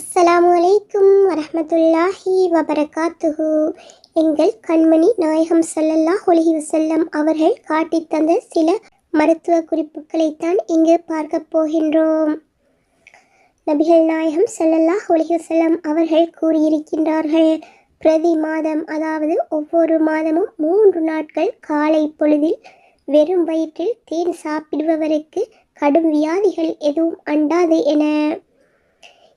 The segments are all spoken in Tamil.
அஸ்ஸலாமு அலைக்கும் வரமத்துல்லாஹி வபரகாத்துஹு. எங்கள் கண்மணி நாயகம் ஸல்லல்லாஹு அலைஹி வசல்லம் அவர்கள் காட்டித் தந்த சில மருத்துவ குறிப்புகளைத்தான் இங்கு பார்க்க போகின்றோம். நபிகள் நாயகம் ஸல்லல்லாஹு அலைஹி வசல்லம் அவர்கள் கூறியிருக்கின்றார்கள் பிரதி மாதம் அதாவது ஒவ்வொரு மாதமும் மூன்று நாட்கள் காலை பொழுதில் வெறும் வயிற்றில் தேன் சாப்பிடுபவருக்கு கடும் வியாதிகள் எதுவும் அண்டாது என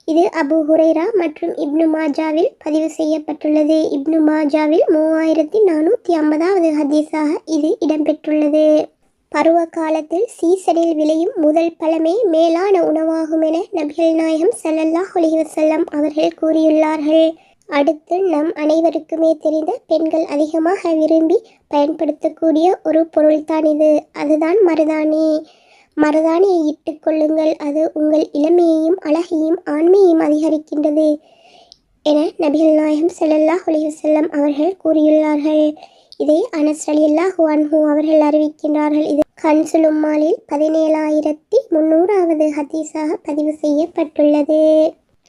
இது அபு ஹுரைரா மற்றும் இப்னு மாஜாவில் பதிவு செய்யப்பட்டுள்ளது. இப்னு மாஜாவில் மூவாயிரத்தி நானூற்றி ஐம்பதாவது ஹதீஸாக இது இடம்பெற்றுள்ளது. பருவ காலத்தில் சீசனில் விளையும் முதல் பழமே மேலான உணவாகும் என நபிகள் நாயகம் ஸல்லல்லாஹு அலைஹி அவர்கள் கூறியுள்ளார்கள். அடுத்து நம் அனைவருக்குமே தெரிந்த பெண்கள் அதிகமாக விரும்பி பயன்படுத்தக்கூடிய ஒரு பொருள்தான் இது. அதுதான் மருதாணி. மருதாணியை இட்டுக்கொள்ளுங்கள் அது உங்கள் இளமையையும் அழகையும் ஆண்மையையும் அதிகரிக்கின்றது என நபிகள் நாயகம் செல்லல்லா அலைஹி அவர்கள் கூறியுள்ளார்கள். இதை அனஸ் ரலியல்லாஹு அன்ஹு அவர்கள் அறிவிக்கின்றார்கள். இது கன்சுலும்மாலில் பதினேழாயிரத்தி முன்னூறாவது ஹதீஸாக பதிவு செய்யப்பட்டுள்ளது.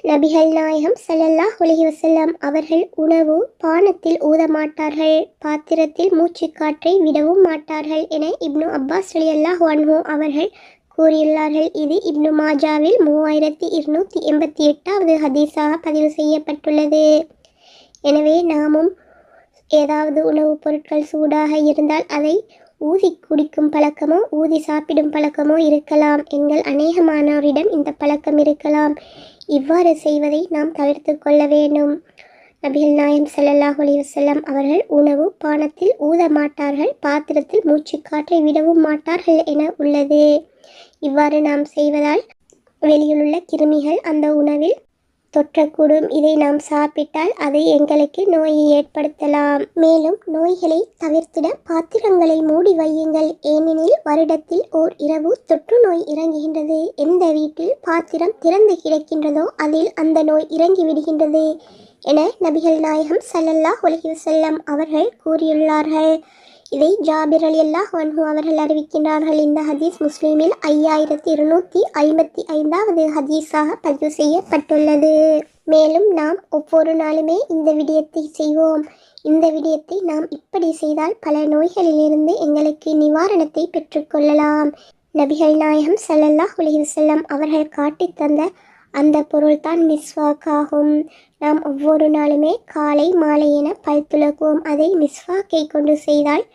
நபிகள் நாயகம் ஸல்லல்லாஹு உலகி வசல்லாம் அவர்கள் உணவு பானத்தில் ஊத மாட்டார்கள் பாத்திரத்தில் மூச்சு காற்றை விடவும் மாட்டார்கள் என இப்னு அப்பாஸ் ரலியல்லாஹு அன்ஹு அவர்கள் கூறியுள்ளார்கள். இது இப்னு மாஜாவில் மூவாயிரத்தி இருநூற்றி எண்பத்தி எட்டாவது ஹதீஸாக பதிவு செய்யப்பட்டுள்ளது. எனவே நாமும் ஏதாவது உணவுப் பொருட்கள் சூடாக இருந்தால் அதை ஊதி குடிக்கும் பழக்கமோ ஊதி சாப்பிடும் பழக்கமோ இருக்கலாம். எங்கள் அநேகமானோரிடம் இந்த பழக்கம் இருக்கலாம். இவ்வாறு செய்வதை நாம் தவிர்த்து கொள்ள வேண்டும். நபிகள் நாயம் ஸல்லல்லாஹு அலைஹி அவர்கள் உணவு பானத்தில் ஊத மாட்டார்கள் பாத்திரத்தில் மூச்சு காற்றை விடவும் மாட்டார்கள் என உள்ளது. இவ்வாறு நாம் செய்வதால் வெளியிலுள்ள கிருமிகள் அந்த உணவில் தொற்றக்கூடும். இதை நாம் சாப்பிட்டால் அது எங்களுக்கு நோயை ஏற்படுத்தலாம். மேலும் நோய்களை தவிர்த்திட பாத்திரங்களை மூடி வையுங்கள். ஏனெனில் வருடத்தில் ஓர் இரவு தொற்று நோய் இறங்குகின்றது. எந்த வீட்டில் பாத்திரம் திறந்து கிடக்கின்றதோ அதில் அந்த நோய் இறங்கி விடுகின்றது என நபிகள் நாயகம் சல்லல்லா ஒலகி வஸல்லம் அவர்கள் கூறியுள்ளார்கள். இதை ஜாபிர் அலி அல்லாஹ் வன்ஹு அவர்கள் அறிவிக்கின்றார்கள். இந்த ஹதீஸ் முஸ்லீமில் ஐயாயிரத்தி இருநூற்றி ஐம்பத்தி ஐந்தாவது ஹதீஸாக பதிவு செய்யப்பட்டுள்ளது. மேலும் நாம் ஒவ்வொரு நாளுமே இந்த விடயத்தை செய்வோம். இந்த விடயத்தை நாம் இப்படி செய்தால் பல நோய்களிலிருந்து எங்களுக்கு நிவாரணத்தை பெற்றுக்கொள்ளலாம் நபிகள் நாயகம் சல்லல்லாஹ் அலைஹி வஸல்லம் அவர்கள் காட்டித் தந்த அந்த பொருள்தான் மிஸ்வாக் ஆகும் நாம் ஒவ்வொரு நாளுமே காலை மாலை என பல் துலக்குவோம் அதை மிஸ்வாக்கை கொண்டு செய்தால்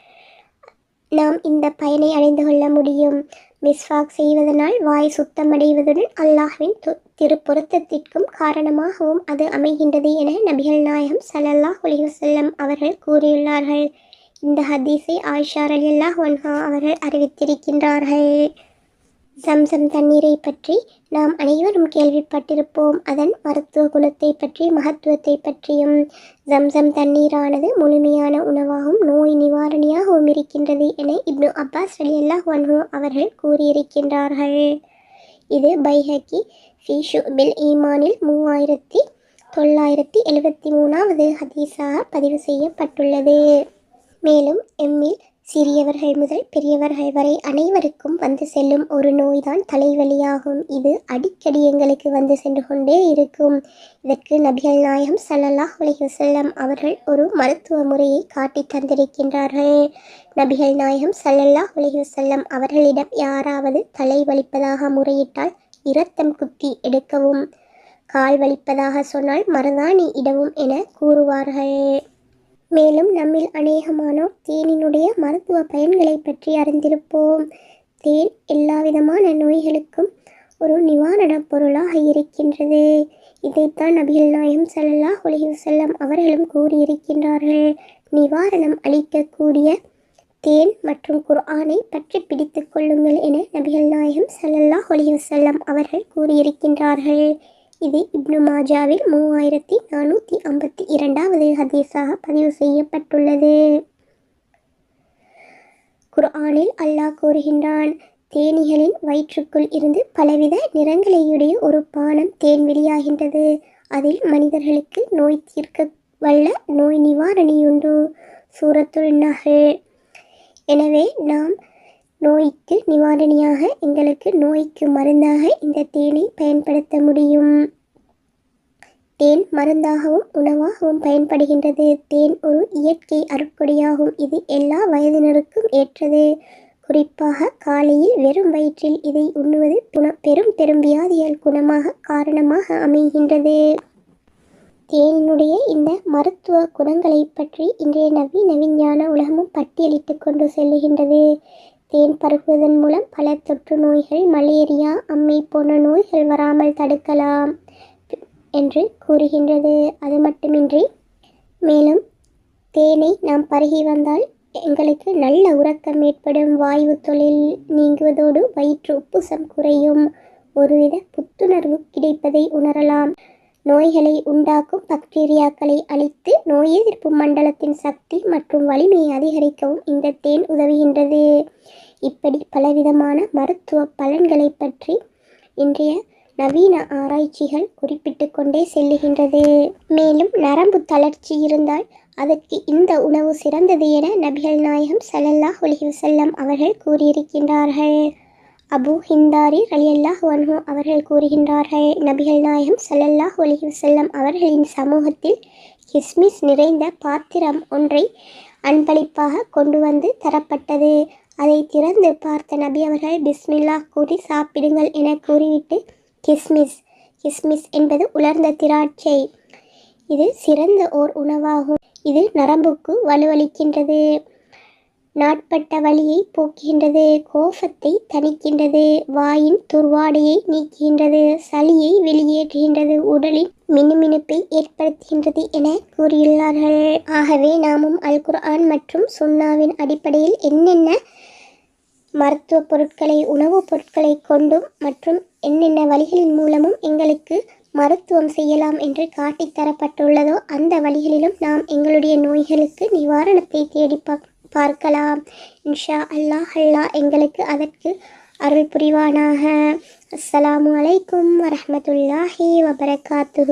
நாம் இந்த பயனை அடைந்து கொள்ள முடியும். மிஸ்வாக் செய்வதனால் வாய் சுத்தமடைவதுடன் அல்லாஹ்வின் து திருப்பொருத்தத்திற்கும் காரணமாகவும் அது அமைகின்றது என நபிகள் நாயகம் ஸல்லல்லாஹு செல்லம் அவர்கள் கூறியுள்ளார்கள். இந்த ஹதீஸை ஆயிஷா அலி அல்லாஹ் ஒன்ஹா அவர்கள் அறிவித்திருக்கின்றார்கள். சம்சம் தண்ணீரை பற்றி நாம் அனைவரும் கேள்விப்பட்டிருப்போம். அதன் மருத்துவ குணத்தை பற்றி மகத்துவத்தை பற்றியும். சம்சம் தண்ணீரானது முழுமையான உணவாகவும் நோய் நிவாரணியாகவும் இருக்கின்றது என இப்னு அப்பாஸ் அல்லாஹ் அவர்கள் கூறியிருக்கின்றார்கள். இது பைஹக்கி ஃபி பில் ஈமானில் மூவாயிரத்தி தொள்ளாயிரத்தி எழுபத்தி மூணாவது ஹதீஸாக பதிவு செய்யப்பட்டுள்ளது. மேலும் எம்மில் சிறியவர்கள் முதல் பெரியவர்கள் வரை அனைவருக்கும் வந்து செல்லும் ஒரு நோய்தான் தலைவலியாகும். இது அடிக்கடி எங்களுக்கு வந்து சென்று கொண்டே இருக்கும். இதற்கு நபிகள் நாயகம் ஸல்லல்லாஹு அலைஹி அவர்கள் ஒரு மருத்துவ முறையை காட்டி தந்திருக்கின்றார்கள். நபிகள் நாயகம் சல்லல்லாஹ் அலைஹி அவர்களிடம் யாராவது தலை வலிப்பதாக முறையிட்டால் இரத்தம் குத்தி எடுக்கவும் கால் வலிப்பதாக சொன்னால் மருதாணி இடவும் என கூறுவார்கள். மேலும் நம்மில் அநேகமானோர் தேனினுடைய மருத்துவ பயன்களை பற்றி அறிந்திருப்போம். தேன் எல்லா விதமான நோய்களுக்கும் ஒரு நிவாரணப் பொருளாக இருக்கின்றது. இதைத்தான் நபிகள் நாயகம் ஸல்லல்லாஹு அலைஹி செல்லம் அவர்களும் கூறியிருக்கின்றார்கள். நிவாரணம் அளிக்கக்கூடிய தேன் மற்றும் குர்ஆனை பற்றி பிடித்து கொள்ளுங்கள் என நபிகள் நாயகம் ஸல்லல்லாஹு அலைஹி செல்லம் அவர்கள் கூறியிருக்கின்றார்கள். இது இப்னு மாஜாவில் மூவாயிரத்தி நானூற்றி ஐம்பத்தி இரண்டாவது ஹதீஸாக பதிவு செய்யப்பட்டுள்ளது. குர்ஆனில் அல்லாஹ் கூறுகின்றான் தேனிகளின் வயிற்றுக்குள் இருந்து பலவித நிறங்களையுடைய ஒரு பானம் தேன் வெளியாகின்றது. அதில் மனிதர்களுக்கு நோய் தீர்க்க வல்ல நோய் நிவாரணியுண்டு. சூரத்துள் நகல் எனவே நாம் நோய்க்கு நிவாரணியாக எங்களுக்கு நோய்க்கு மருந்தாக இந்த தேனை பயன்படுத்த முடியும். தேன் மருந்தாகவும் உணவாகவும் பயன்படுகின்றது. தேன் ஒரு இயற்கை அருட்கொடையாகும் இது எல்லா வயதினருக்கும் ஏற்றது. குறிப்பாக காலையில் வெறும் வயிற்றில் இதை உண்ணுவது குண பெரும் பெரும் வியாதிகள் குணமாக காரணமாக அமைகின்றது. தேனினுடைய இந்த மருத்துவ குணங்களை பற்றி இன்றைய நவீன விஞ்ஞான உலகமும் பட்டியலிட்டு கொண்டு செல்லுகின்றது. தேன் பருகுவதன் மூலம் பல தொற்று நோய்கள் மலேரியா அம்மை போன்ற நோய்கள் வராமல் தடுக்கலாம் என்று கூறுகின்றது. அது மட்டுமின்றி மேலும் தேனை நாம் பருகி வந்தால் எங்களுக்கு நல்ல உறக்கம் ஏற்படும். வாயு தொழில் நீங்குவதோடு வயிற்று உப்புசம் குறையும். ஒருவித புத்துணர்வு கிடைப்பதை உணரலாம். நோய்களை உண்டாக்கும் பாக்டீரியாக்களை அழித்து நோய் எதிர்ப்பு மண்டலத்தின் சக்தி மற்றும் வலிமையை அதிகரிக்கவும் இந்த தேன் உதவுகின்றது. இப்படி பலவிதமான மருத்துவ பலன்களை பற்றி இன்றைய நவீன ஆராய்ச்சிகள் குறிப்பிட்டு கொண்டே செல்லுகின்றது. மேலும் நரம்பு தளர்ச்சி இருந்தால் அதற்கு இந்த உணவு சிறந்தது என நபிகள் நாயகம் ஸல்லல்லாஹு அலைஹி வஸல்லம் அவர்கள் கூறியிருக்கின்றார்கள். அபு ஹிந்தாரி ரலியல்லாஹு அன்ஹு அவர்கள் கூறுகின்றார்கள் நபிகள் நாயகம் சல்லல்லாஹ் ஒலிஹி வசல்லம் அவர்களின் சமூகத்தில் கிஸ்மிஸ் நிறைந்த பாத்திரம் ஒன்றை அன்பளிப்பாக கொண்டு வந்து தரப்பட்டது. அதை திறந்து பார்த்த நபி அவர்கள் பிஸ்மில்லா கூறி சாப்பிடுங்கள் என கூறிவிட்டு கிஸ்மிஸ் கிஸ்மிஸ் என்பது உலர்ந்த திராட்சை. இது சிறந்த ஓர் உணவாகும். இது நரம்புக்கு வலுவளிக்கின்றது. நாட்பட்ட வழியை போக்குகின்றது கோபத்தை தணிக்கின்றது வாயின் துர்வாடையை நீக்குகின்றது சளியை வெளியேற்றுகின்றது உடலின் மினுமினுப்பை ஏற்படுத்துகின்றது என கூறியுள்ளார்கள். ஆகவே நாமும் அல் குர்ஆன் மற்றும் சுன்னாவின் அடிப்படையில் என்னென்ன மருத்துவ பொருட்களை உணவுப் பொருட்களை கொண்டும் மற்றும் என்னென்ன வழிகளின் மூலமும் எங்களுக்கு மருத்துவம் செய்யலாம் என்று காட்டித் தரப்பட்டுள்ளதோ அந்த வழிகளிலும் நாம் எங்களுடைய நோய்களுக்கு நிவாரணத்தை தேடி பார்க்கலாம். இன்ஷா அல்லாஹ் அல்லாஹ் எங்களுக்கு அதற்கு அருள் புரிவானாக. அஸ்ஸலாமு அலைக்கும் வரமத்துல்லாஹி வபரகாத்து